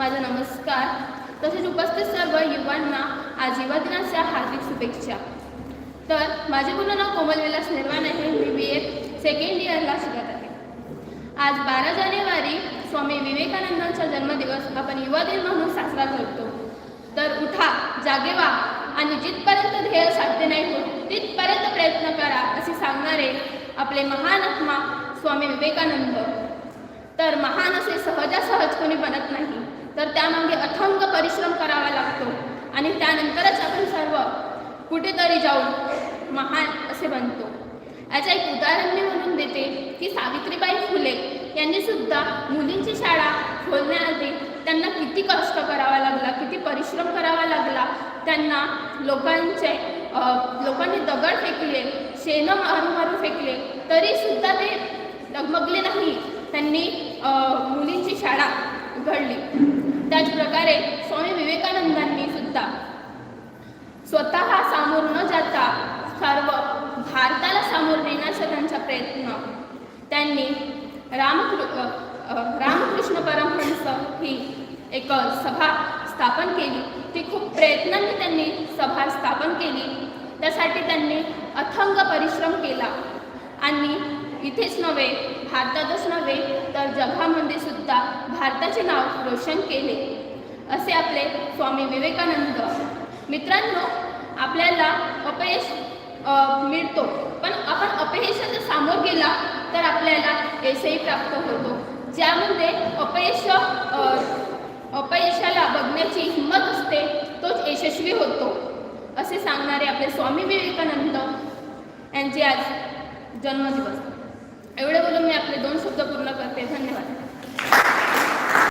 माझा नमस्कार. तसेच उपस्थित सर्व युवांना आज युवा दिनाच्या हार्दिक शुभेच्छा. तर माझे पूर्ण नाव कोमल विलास निर्वाण आहे. मी बी ए सेकंड इयरला शिकत आहे. आज बारा जानेवारी स्वामी विवेकानंदांचा जन्मदिवस आपण युवा दिन म्हणून साजरा करतो. तर उठा जागे व्हा आणि जिथपर्यंत ध्येय साध्य नाही होत तिथपर्यंत प्रयत्न करा असे सांगणारे आपले महान आत्मा स्वामी विवेकानंद. तर महान असे सहजासहज कोणी बनत नाही तर त्यामागे अथंग परिश्रम करावा लागतो आणि त्यानंतरच आपण सर्व कुठेतरी जाऊन महान असे बनतो. याचं एक उदाहरण मी म्हणून देते की सावित्रीबाई फुले यांनी सुद्धा मुलींची शाळा खोलण्याआधी त्यांना किती कष्ट करावा लागला किती परिश्रम करावा लागला त्यांना लोकांचे लोकांनी दगड फेकले शेणं मारू मारू फेकले तरी सुद्धा ते डगमगले नाही. त्यांनी मुलींची शाळा उघडली. त्याचप्रकारे स्वामी विवेकानंदांनी सुद्धा स्वतः सामोर सर्व भारताला सामोर नेण्याचा त्यांचा प्रयत्न. त्यांनी रामकृ रामकृष्ण परमहंस ही एक सभा स्थापन केली. ती खूप प्रयत्नांनी त्यांनी सभा स्थापन केली. त्यासाठी त्यांनी अथंग परिश्रम केला. आणि इथेच नव्हे भारतातच नव्हे तर जगामध्ये सुद्धा भारताचे नाव रोशन केले. असे आपले स्वामी विवेकानंद. मित्रांनो आपल्याला अपयश मिळतो. पण आपण अपयशाचा सामोर गेला तर आपल्याला यशही प्राप्त होतो. ज्यामध्ये अपयश अपयशाला बघण्याची हिंमत असते तोच यशस्वी होतो असे सांगणारे आपले स्वामी विवेकानंद यांचे आज जन्मदिवस. एवढे बोलून मी आपले दोन